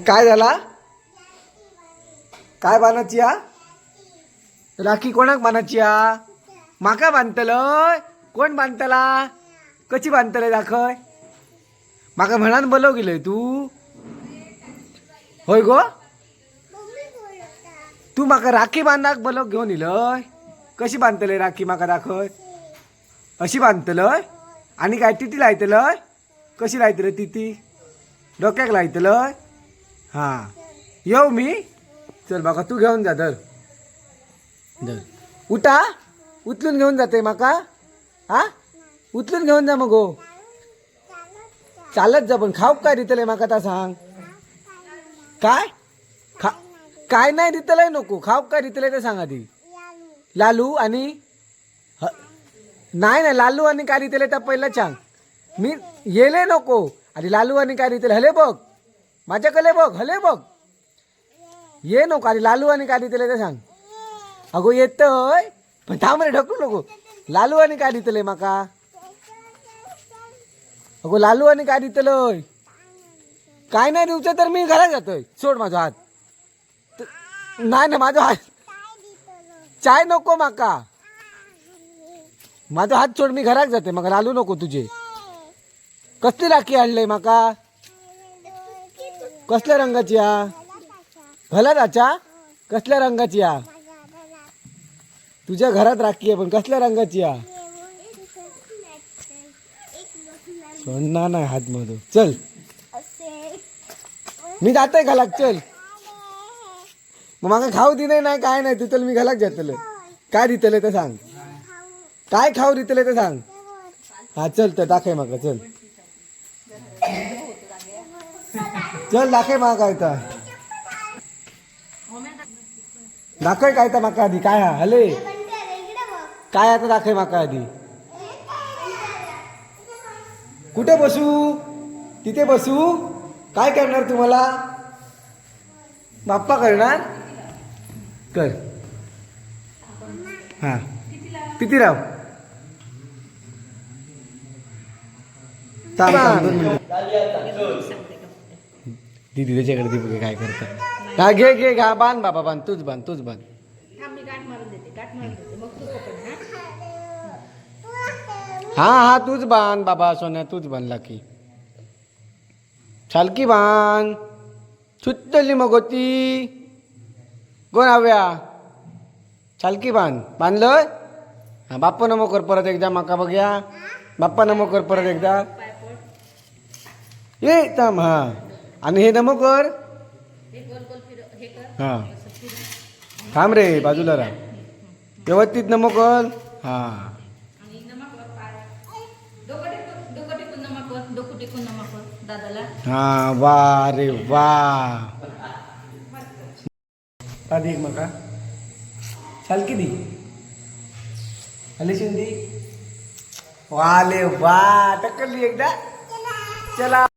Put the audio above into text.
काय झाला? काय बांधाची या राखी कोणाक बांधाची हा? माका बांधतल कोण बांधतला? कशी बांधतलय दाखय? माका म्हणान बोलव गेलोय तू. होय गो? तू माका राखी बांधाक बोलव घेऊन इलय. कशी बांधतलय राखी माका दाखय? अशी बांधतलय? आणि काय तिती लायतलय? कशी लायतलय तिती? डोक्याक लायतलय? हां. येऊ मी. चल माका तू घेऊन जा धर. धर. उठा. उचलून घेऊन जाते माका. हा? उचलून घेऊन जा मग हो. चालत जा पण खाऊ काय दितलंय माका ता सांग. काय? खा काय नाही दितलंय नको. खाऊ काय दितलंय ते सांग आधी. लालू आणि नाही नाही लालू आणि काय दितले तर पहिलं सांग. मी येले नको. आधी लालू आणि काय दितले हले बघ. माझ्याकडे बघ हले बघ. ये नको अरे लालू आणि काय तिला ते सांग. अगो येतय पण थांब रे ढकलू नको. लालू आणि काय दितले माका. अगो लालू आणि काय दितलंय काय नाही दिवचं तर मी घरात जातोय. सोड माझा हात. नाही ना माझा हात. चाय नको माका. माझा हात सोड मी घरात जाते मग लालू नको तुझे. कसली राखी आणलंय माका? कसल्या रंगाची हा? भलादाच्या कसल्या रंगाची या तुझ्या घरात राखी आहे पण कसल्या रंगाची या सोडणार नाही हात मधून चल. मी जाते घालाक चल. मग माका खाऊ दिले नाही काय नाही तिथलं मी घालाक जातलं काय दितले ते सांग. काय खाऊ दितले ते सांग. हा चल तर दाखय माका चल. चल दाखय मा काय तर. दाखय काय तर माका आधी काय हा हले. काय आता दाखय माका आधी. कुठे बसू? तिथे बसू? काय करणार तुम्हाला? बाप्पा करणार? कर. हा. किती राव? थांब, दोन मिनिट. दीदी त्याच्याकडे ती बघ काय करतात? हा घे घे घा बांध बाबा बांध तूच बांध तूच बांध. हा? हा तूच बांध बाबा सोन्या तूच बांधला की छालकी बांध. सुटली मग होती कोण हव्या? छालकी बांध. बांधलं हा बाप्पा नमो कर परत एकदा माका बघूया. बाप्पा नमो कर परत एकदा. ये थांब हा. आणि हे नमो कर. हा. थांब रे बाजूला राहा. व्यवस्थित नमो कर. हा. हा वा रे वा. आधी एक मका. चाल दी आली शिंदी? वाले वा टक्करली एकदा. चला.